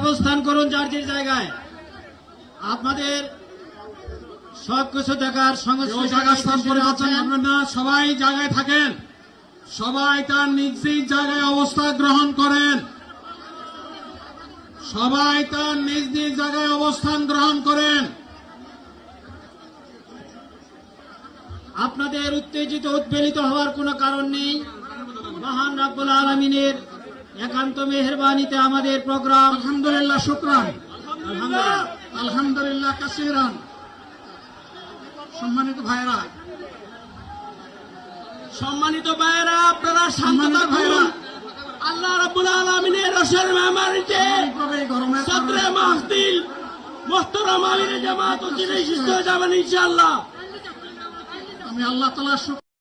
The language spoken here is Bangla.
অবস্থান করুন যার যার জায়গায়। আপনাদের সব কিছু দেখার সঙ্গে পরিবর্তন করবেন না সবাই জায়গায় থাকেন। সবাই তার নিজ নিজ জায়গায় অবস্থা গ্রহণ করেন। সবাই তার নিজ নিজ জায়গায় অবস্থান গ্রহণ করেন। আপনাদের উত্তেজিত উদ্বেলিত হওয়ার কোনো কারণ নেই। মহান রাব্বুল আলমিনের একান্ত মেহরবানিতে আমাদের প্রোগ্রাম। আলহামদুলিল্লাহ শুক্রান। আলহামদুলিল্লাহ কাসিরান। সম্মানিত ভাইরা সম্মানিত ভাইয়েরা আপনারা শান্ত সম্মানিত ভাইরা। আল্লাহ রাব্বুল আলমিনের রসের গরমের সদরে মাহদিল মোহতরম আমির জামাত ও জিনে সুস্থ যাবেন ইনশাআল্লাহ। আমি আল্লাহ তালা